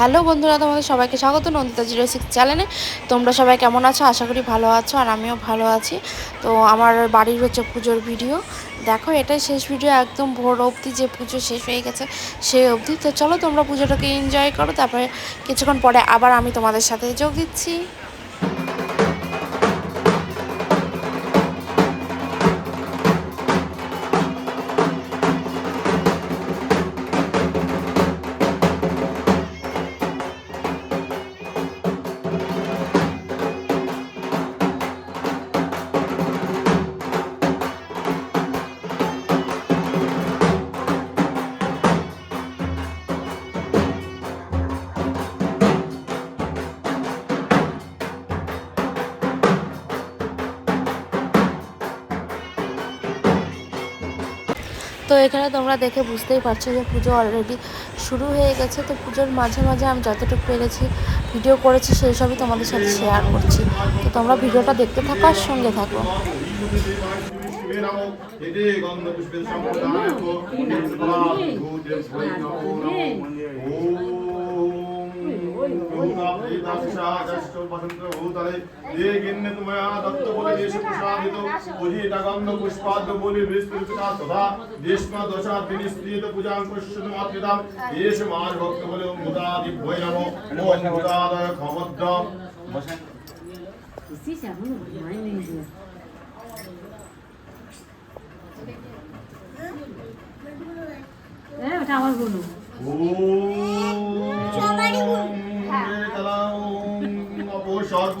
Hello বন্ধুরা, তোমাদের সবাইকে স্বাগত নন্দিতা জিরো সিক্স চ্যানেলে। তোমরা সবাই কেমন আছো? আশা করি ভালো আছো আর আমিও ভালো আছি। তো আমার বাড়ির হচ্ছে পুজোর ভিডিও। দেখো, এটাই শেষ ভিডিও, একদম ভোর অবধি যে পুজো শেষ হয়ে গেছে সেই অবধি। তো চলো তোমরা পুজোটাকে এনজয় করো, তারপরে কিছুক্ষণ পরে আবার আমি তোমাদের সাথে যোগ দিচ্ছি। এখানে তোমরা দেখে বুঝতেই পারছ যে পুজো অলরেডি শুরু হয়ে গেছে। তো পুজোর মাঝে মাঝে আমি যতটুকু পেরেছি ভিডিও করেছি, সেই সবই তোমাদের সাথে শেয়ার করছি। তো তোমরা ভিডিওটা দেখতে থাকো আর সঙ্গে থাকো। ক্ষমদ্র Sí, se llama, no hay ni idea. Eh, ওটা আমার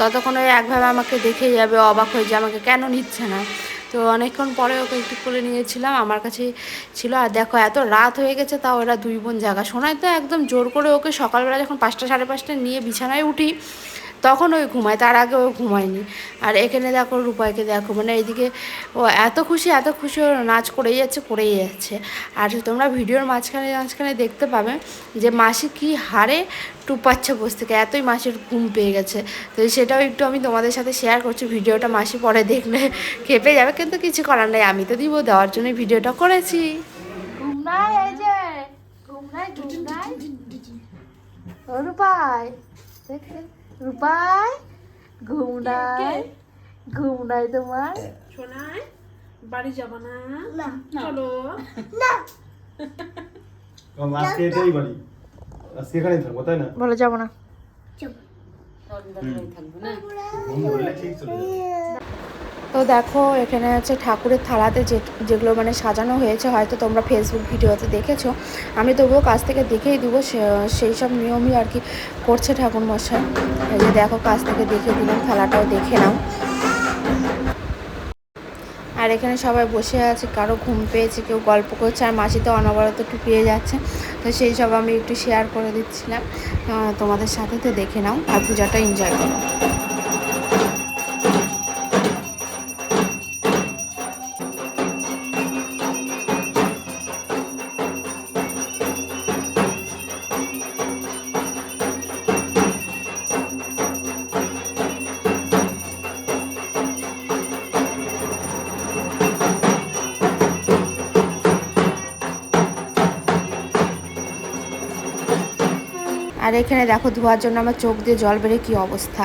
ততক্ষণ ওই একভাবে আমাকে দেখে যাবে, অবাক হয়ে যে আমাকে কেন নিচ্ছে না। তো অনেকক্ষণ পরে ওকে একটু খুলে নিয়েছিলাম, আমার কাছে ছিল, আর দেখো, এত রাত হয়ে গেছে, তাও ওরা দুই বোন জায়গা শোনায় তো একদম জোর করে ওকে সকালবেলা যখন পাঁচটা, সাড়ে পাঁচটা নিয়ে বিছানায় উঠি তখন ওই ঘুমায়, তার আগে ও ঘুমায়নি। আর এখানে দেখো রূপাইকে দেখো মানে এইদিকে ও এত খুশি এত খুশি ও নাচ করেই যাচ্ছে করেই যাচ্ছে। আর তোমরা ভিডিওর মাঝখানে মাঝখানে দেখতে পাবে যে মাসি কি হারে টুপাচ্ছে বস থেকে, এতই মাসির ঘুম পেয়ে গেছে। তো সেটাও একটু আমি তোমাদের সাথে শেয়ার করছি, ভিডিওটা মাসি পরে দেখলে খেপে যাবে, কিন্তু কিছু করার নেই, আমি তো দিব, দেওয়ার জন্যই ভিডিওটা করেছি। ঘুমনাই এই যে ঘুমনাই ঘুমনাই রূপাই রূপাই ঘুম নাই তোমার। শোনাই বাড়ি যাব না? চলো। আজকে এটাই বাড়ি। আজকে এখানেই থাকব তাই না? বলে যাব না। ঘুম ধরলে ঠিক চলে যাবে। তো দেখো, এখানে হচ্ছে ঠাকুরের থালাতে যে যেগুলো মানে সাজানো হয়েছে, হয়তো তোমরা ফেসবুক ভিডিওতে দেখেছ। আমি তবুও কাছ থেকে দেখেই দেবো সেই সব নিয়মই আর কি করছে ঠাকুর মশাই এই যে দেখো, কাছ থেকে দেখে দিলাম, থালাটাও দেখে নাও। আর এখানে সবাই বসে আছে, কারও ঘুম পেয়েছে, কেউ গল্প করছে, আর মাসি তো অনবরত টুপিয়ে যাচ্ছে। তো সেই সব আমি একটু শেয়ার করে দিচ্ছিলাম। তোমাদের সাথে তো দেখে নাও, আর পূজাটা এনজয় করো। আর এখানে দেখো ধোয়ার জন্য আমার চোখ দিয়ে জল বেড়ে কি অবস্থা।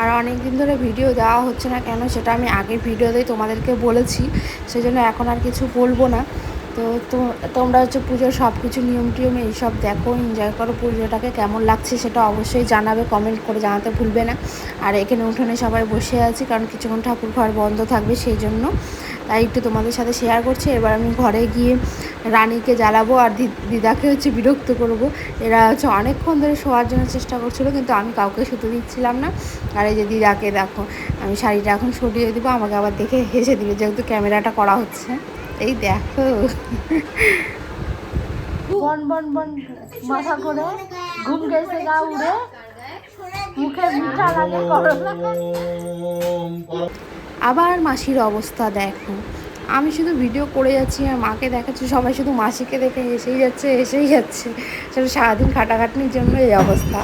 আর অনেক দিন ধরে ভিডিও দেওয়া হচ্ছে না কেন সেটা আমি আগের ভিডিওতেই তোমাদেরকে বলেছি, সেজন্য এখন আর কিছু বলব না। তো তোমরা হচ্ছে পুজোর সব কিছু নিয়ম টিয়ম এইসব দেখো এনজয় করো। পুজোটাকে কেমন লাগছে সেটা অবশ্যই জানাবে কমেন্ট করে জানাতে ভুলবে না। আর এখানে উঠোনে সবাই বসে আছি, কারণ কিছুক্ষণ ঠাকুর ঘর বন্ধ থাকবে সেই জন্য তাই একটু তোমাদের সাথে শেয়ার করছি। এবার আমি ঘরে গিয়ে রানীকে জ্বালাবো আর দিদাকে হচ্ছে বিরক্ত করব। এরা হচ্ছে অনেকক্ষণ ধরে শোয়ার জন্য চেষ্টা করছিল, কিন্তু আমি কাউকে শুতে দিচ্ছিলাম না। আর এই যে দিদাকে দেখো, আমি শাড়িটা এখন সরিয়ে দিব, আমাকে আবার দেখে হেসে দিবে, যেহেতু ক্যামেরাটা করা হচ্ছে। এই দেখো। বন বন বন মাথা করে ঘুম গেছে গা উড়ে। মুখে মিঠা লাগে আবার মাসির অবস্থা দেখো। আমি শুধু ভিডিও করে যাচ্ছি আর মাকে দেখাচ্ছি সবাই শুধু মাসিকে দেখে এসেই যাচ্ছে এসেই যাচ্ছে। সেটা সারাদিন খাটাখাটনির জন্য এই অবস্থা।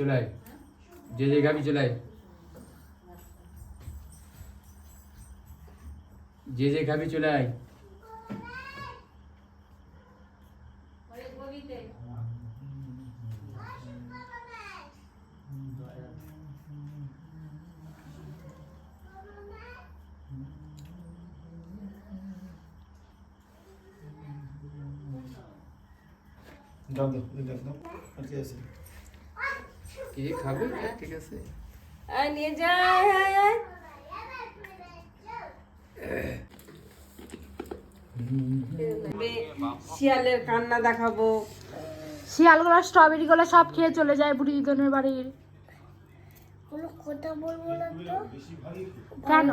চলে যে যে খাবি চলে আয়। যে যে খাবি চলে আয় দাও দাও দাও দাও আর কি আছে কে খাবে? ঠিক আছে। নিয়ে শিয়ালের কান্না দেখাবো। শিয়ালগুলো স্ট্রবেরিগুলো সব খেয়ে চলে যায় বুড়ি দিদনের বাড়ির। কোনো কথা বলব না তো? কেন?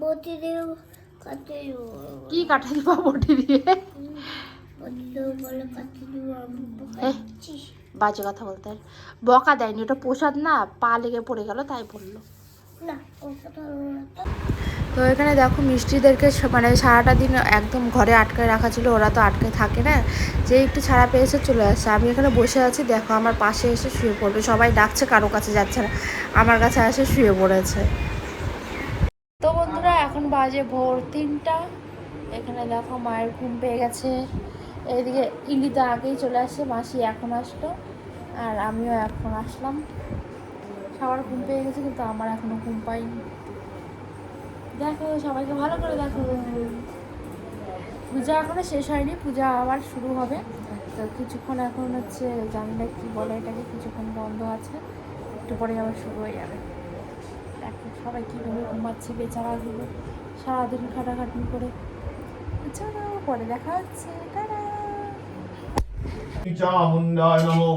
বটিদের কাছে কি কাঠে দিবা বটি দিয়ে? বটিদের এ, বাজে কথা বলতে বকা দেয়নি ওটা প্রসাদ না পা লেগে পড়ে গেল তাই বলল। তো এখানে দেখো মিষ্টিদেরকে মানে সারাটা দিন একদম ঘরে আটকায় রাখা ছিল ওরা তো আটকে থাকে না। যে একটু ছাড়া পেয়েছে চলে আসছে। আমি এখানে বসে আছি দেখো আমার পাশে এসে শুয়ে পড়বে। সবাই ডাকছে কারও কাছে যাচ্ছে না। আমার কাছে এসে শুয়ে পড়েছে। তো বন্ধুরা এখন বাজে ভোর তিনটা। এখানে দেখো মায়ের ঘুম পেয়ে গেছে। এইদিকে ইঙ্গিতা আগেই চলে আসে, মাসি এখন আসলো আর আমিও এখন আসলাম। সবার ঘুম পেয়ে গেছে কিন্তু আমার এখনও ঘুম পাইনি। দেখো, সবাইকে ভালো করে দেখো। পূজা এখনও শেষ হয়নি, পূজা আবার শুরু হবে। তো কিছুক্ষণ এখন হচ্ছে, জানি না কি বলে এটাকে, কিছুক্ষণ বন্ধ আছে, একটু পরে আবার শুরু হয়ে যাবে। দেখো, সবাই কীভাবে ঘুমাচ্ছে, বেচারাগুলো সারাদিন খাটাখাটনি করে। চলো পরে দেখা হচ্ছে, টাটা। চামুণ্ডায় নমো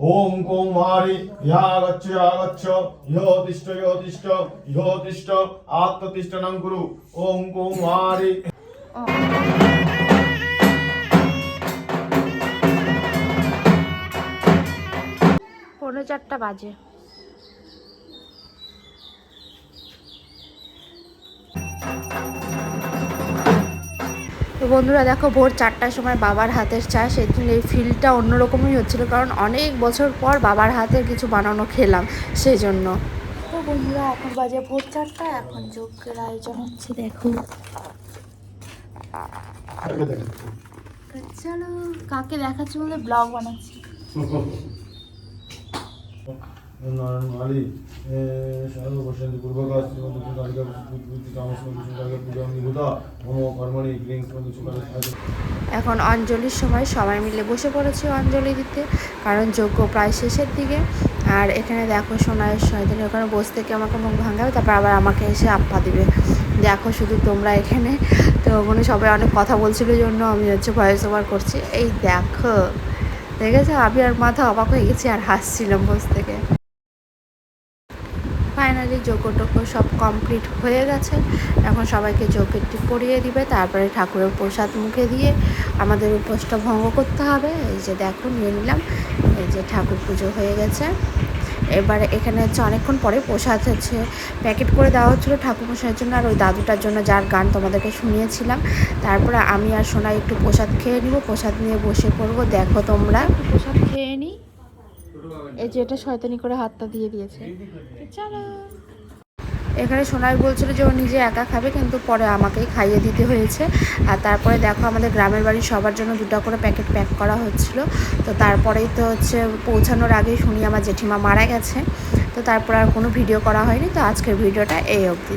ওম কুমারি ইয়াগচ্ছ ইয়াগচ্ছ ইহ তিষ্ঠ ইহ তিষ্ঠ ইহ তিষ্ঠ আত্মতিষ্ঠনং কুরু ওম কুমারি পৌনে চারটা বাজে তো বন্ধুরা দেখো ভোর চারটার সময় বাবার হাতের চা সেদিন এই ফিলটা অন্যরকমই হচ্ছিল কারণ অনেক বছর পর বাবার হাতের কিছু বানানো খেলাম সেই জন্য তো বন্ধুরা এখন বাজে ভোর চারটা এখন যজ্ঞের আয়োজন হচ্ছে দেখো। চলো কাকে দেখাচ্ছি বলে ব্লগ বানাচ্ছি। এখন অঞ্জলির সময় সবাই মিলে বসে পড়েছি অঞ্জলি দিতে, কারণ যজ্ঞ প্রায় শেষের দিকে। আর এখানে দেখো সোনায় শয়তানি, ওখানে বসে থেকে আমাকে মুখ ভাঙাবে, তারপর আবার আমাকে এসে আপ্পা দিবে। দেখো শুধু তোমরা এখানে। তো ওখানে সবাই অনেক কথা বলছিল জন্য আমি হচ্ছে ভয়েস ওভার করছি। এই দেখো, দেখেছ? আমি আর মাথা অবাক হয়ে গেছি আর হাসছিলাম বসে থেকে। ফাইনালি যোগ্য সব কমপ্লিট হয়ে গেছে। এখন সবাইকে যজ্ঞটি পরিয়ে দিবে, তারপরে ঠাকুরের প্রসাদ মুখে দিয়ে আমাদের উপোসটা ভঙ্গ করতে হবে। এই যে দেখো, নিয়ে নিলাম। এই যে ঠাকুর পুজো হয়ে গেছে। এবারে এখানে হচ্ছে অনেকক্ষণ পরে প্রসাদ হচ্ছে। প্যাকেট করে দেওয়া হচ্ছিল ঠাকুরমশাইয়ের জন্য, আর ওই দাদুটার জন্য যার গান তোমাদেরকে শুনিয়েছিলাম। তারপরে আমি আর সোনাই একটু প্রসাদ খেয়ে নিব। প্রসাদ নিয়ে বসে পড়ব। দেখো তোমরা। প্রসাদ খেয়ে নিই এই যে এটা শয়তানি করে হাতটা দিয়ে দিয়েছে। চলো। এখানে সোনাই বলছিল যে ও নিজে একা খাবে কিন্তু পরে আমাকেই খাইয়ে দিতে হয়েছে। আর তারপরে দেখো আমাদের গ্রামের বাড়ি সবার জন্য দুটো করে প্যাকেট প্যাক করা হচ্ছিল। তো তারপরেই তো হচ্ছে পৌঁছানোর আগেই শুনি আমার জেঠিমা মারা গেছে। তো তারপর আর কোনো ভিডিও করা হয়নি। তো আজকের ভিডিওটা এই অবধি।